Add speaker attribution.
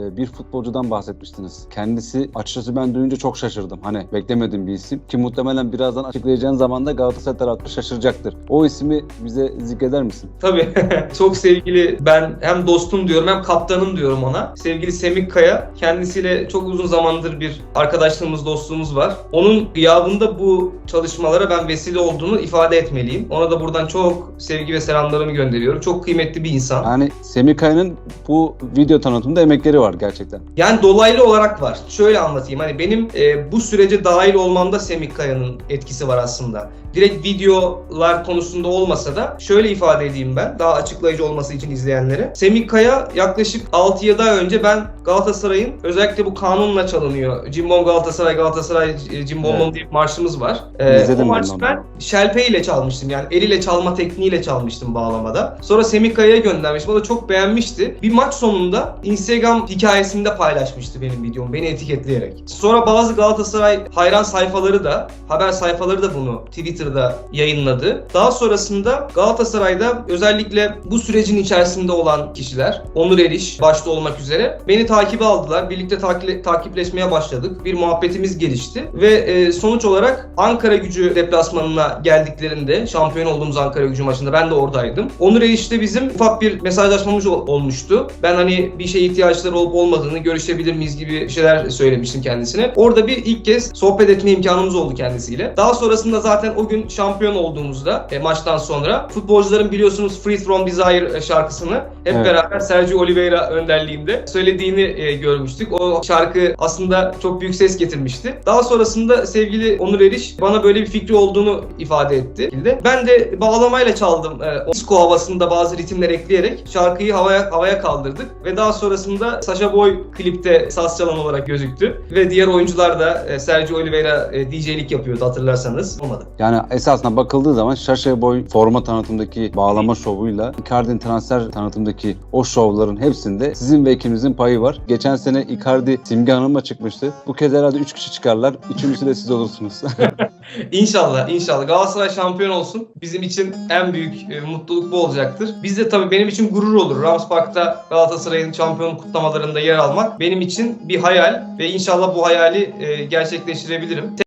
Speaker 1: e, bir futbolcudan bahsetmiştiniz. Kendisi açıkçası ben duyunca çok şaşırdım. Hani beklemediğim bir isim. Ki muhtemelen birazdan açıklayacağın zaman da Galatasaray tarafı şaşıracaktır. O ismi bize zikreder misin?
Speaker 2: Tabii. Çok sevgili ben hem dostum diyorum hem kaptanım diyorum ona. Sevgili Semih Kaya. Kendisiyle çok uzun zamandır bir arkadaşlığımız, dostluğumuz var. Onun gıyabında bu çalışmalara ben vesile olduğunu ifade etmeliyim. Ona da buradan çok sevgi ve selamlarımı gönderiyorum. Çok kıymetli bir insan.
Speaker 1: Yani Semih Kaya'nın bu video tanıtımında emekleri var gerçekten.
Speaker 2: Yani dolaylı olarak var. Şöyle anlatayım. Hani benim e, bu sürece dahil olmamda Semih Kaya'nın etkisi var aslında. Direkt videolar konusunda olmasa da şöyle ifade edeyim ben daha açıklayıcı olması için izleyenlere. Semih Kaya yaklaşık 6 ay önce ben Galatasaray'ın özellikle bu kanunla çalınıyor. Cimbom Galatasaray Galatasaray e, Cimbom
Speaker 1: Evet.
Speaker 2: diye bir marşımız var. E,
Speaker 1: İzledim
Speaker 2: o
Speaker 1: ben
Speaker 2: marşı
Speaker 1: onu.
Speaker 2: ben şelpe ile çalmıştım yani eliyle çalma tekniğiyle çalmıştım bağlamada. Sonra Semih Kaya'ya göndermiştim. O da çok beğenmişti. Bir maç sonunda Instagram hikayesinde paylaşmıştı benim videomu beni etiketleyerek. Sonra bazı Galatasaray hayran sayfaları da haber sayfaları da bunu Twitter'da yayınladı. Daha sonrasında Galatasaray'da özellikle bu sürecin içerisinde olan kişiler Onur Eriş başta olmak üzere beni takibe aldılar. Birlikte takip, takipleşmeye başladık. Bir muhabbetimiz gelişti ve e, sonuç olarak Ankara gücü deplasmanına geldiklerinde şampiyon olduğumuz Ankara gücü maçında ben de oradaydım. Onur Eriş'te bizim ufak bir mesajlaşmamız ol- olmuştu. Ben hani bir şeye ihtiyaçları olup olmadığını görüşebilir miyiz gibi şeyler söylemiştim kendisine. Orada bir ilk kez sohbet etme imkanımız oldu kendisiyle. Daha sonrasında zaten o gün şampiyon olduğumuzda e, maçtan sonra futbolcuların biliyorsunuz Free From Desire e, şarkısını hep
Speaker 1: Evet.
Speaker 2: beraber Sergio Oliveira önderliğinde söylediğini e, görmüştük. O şarkı aslında çok büyük ses getirmişti. Daha sonrasında sevgili Onur Eriş bana böyle bir fikri olduğunu ifade etti. Ben de bağlamayla çaldım. E, disco havasında bazı ritimler ekleyerek şarkıyı havaya havaya kaldırdık ve daha sonrasında Sasha Boy klipte saz çalan olarak gözüktü ve diğer oyuncular da e, Sergio Oliveira e, DJ'lik yapıyordu hatırlarsanız. Olmadı.
Speaker 1: Yani esasına bakıldığı zaman Şaşe Boy forma tanıtımdaki bağlama şovuyla Icardi'nin transfer tanıtımdaki o şovların hepsinde sizin ve ekibinizin payı var. Geçen sene Icardi Simge Hanım'la çıkmıştı. Bu kez herhalde 3 kişi çıkarlar. Üçüncüsü de siz olursunuz.
Speaker 2: İnşallah, inşallah. Galatasaray şampiyon olsun. Bizim için en büyük e, mutluluk bu olacaktır. Biz de tabii benim için gurur olur. Rams Park'ta Galatasaray'ın şampiyon kutlamalarında yer almak benim için bir hayal ve inşallah bu hayali e, gerçekleştirebilirim.